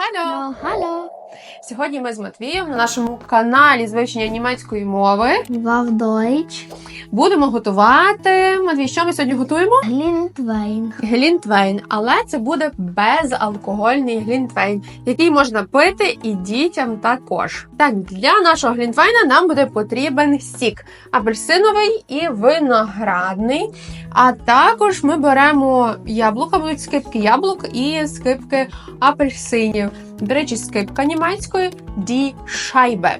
Hallo! Hallo. Сьогодні ми з Матвієм на нашому каналі з вивчення німецької мови Deutsch. будемо готувати. Матвій, що ми сьогодні готуємо? Glintwein. Глінтвейн, але це буде безалкогольний глінтвейн, який можна пити і дітям також. Так, для нашого глінтвейна нам буде потрібен сік апельсиновий і виноградний. А також ми беремо яблука, будуть скипки яблук і скипки апельсинів. До речі, скипка німецької die Scheibe.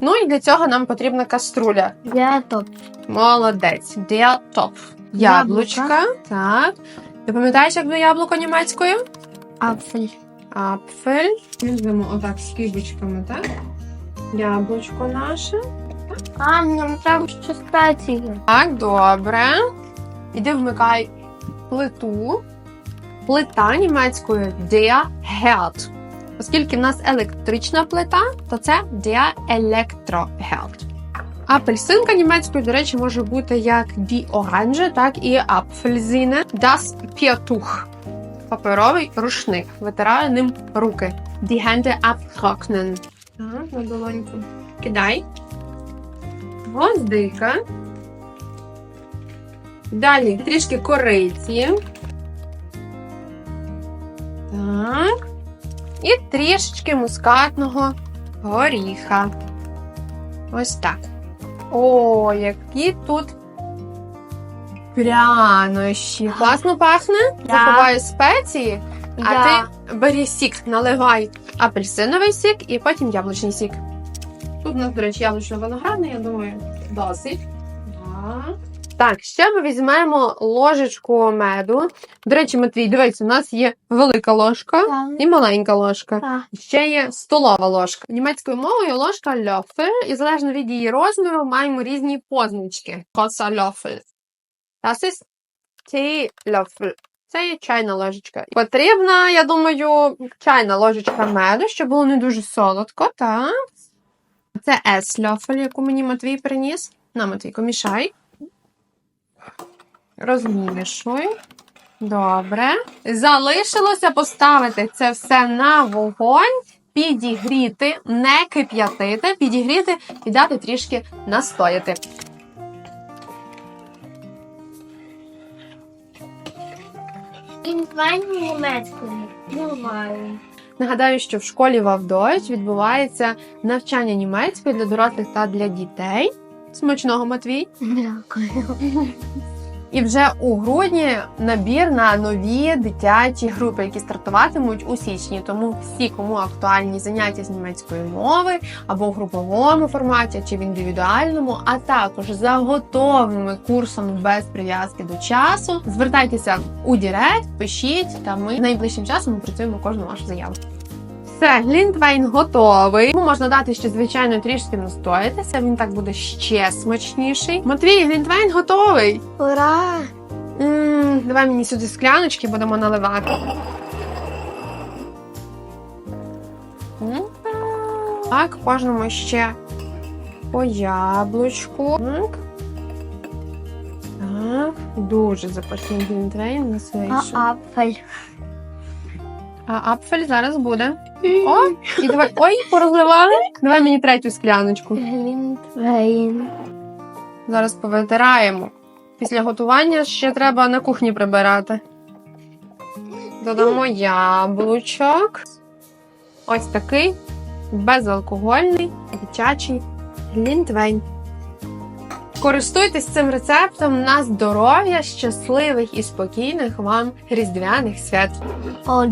Ну і для цього нам потрібна каструля. Der Topf. Молодець. Der Topf. Яблучка. Так. Ти пам'ятаєш, як до яблука німецькою? Apfel. Апфель. Візьмемо отак скибочками, так? Яблучко наше. А, нам треба ще спеції. Так, добре. Іди вмикай плиту. Плита німецькою der Herd. Оскільки в нас електрична плита, то це der Elektroherd. Апельсинка німецькою, до речі, може бути як die Orange, так і Apfelsine. Das Piertuch. Паперовий рушник. Витираю ним руки. Die Hände abtrocknen. Так, на долоньку. Кидай. Гвоздика. Далі трішки кориці. Так. І трішечки мускатного горіха. Ось так. О, які тут прянощі. Класно пахне. Заховаю спеції. А ти бери сік, наливай апельсиновий сік і потім яблучний сік. Тут у нас, до речі, яблучно-виноградний, я думаю, досить. Так. Так, ще ми візьмемо ложечку меду. До речі, Матвій, дивись, у нас є велика ложка Там. і маленька ложка. Так. Ще є столова ложка. Німецькою мовою ложка льофель, і залежно від її розміру маємо різні позначки. Коса льофель. Das ist Teelöffel. Це є чайна ложечка. Потрібна, я думаю, чайна ложечка меду, щоб було не дуже солодко, так? Це есльофель, яку мені Матвій приніс. На, Матвійко, мішай. Розмішуй. Добре. Залишилося поставити це все на вогонь, підігріти, не кип'ятити, підігріти і дати трішки настояти. Нормально. Нагадаю, що в школі Вавдойч відбувається навчання німецької для дорослих та для дітей. Смачного Матвій. Дякую. І вже у грудні набір на нові дитячі групи, які стартуватимуть у січні. Тому всі, кому актуальні заняття з німецької мови або в груповому форматі, чи в індивідуальному, а також за готовими курсами без прив'язки до часу, звертайтеся у Дірект, пишіть, та ми найближчим часом опрацюємо кожну вашу заяву. Все, глінтвейн готовий. Йому можна дати ще, звичайно, трішки настоятися. Він так буде ще смачніший. Матвій, глінтвейн готовий. Ура! м давай мені сюди скляночки будемо наливати. М. Так, кожному ще по яблучку. Так. Так, дуже запашний глінтвейн у нас А вийшов. А апфель зараз буде. О, і давай. Ой, порозливали. Давай мені третю скляночку. Глінтвейн. Зараз повитираємо. Після готування ще треба на кухні прибирати. Додамо яблучок. Ось такий безалкогольний дитячий глінтвейн. Користуйтесь цим рецептом на здоров'я, щасливих і спокійних вам різдвяних свят. О.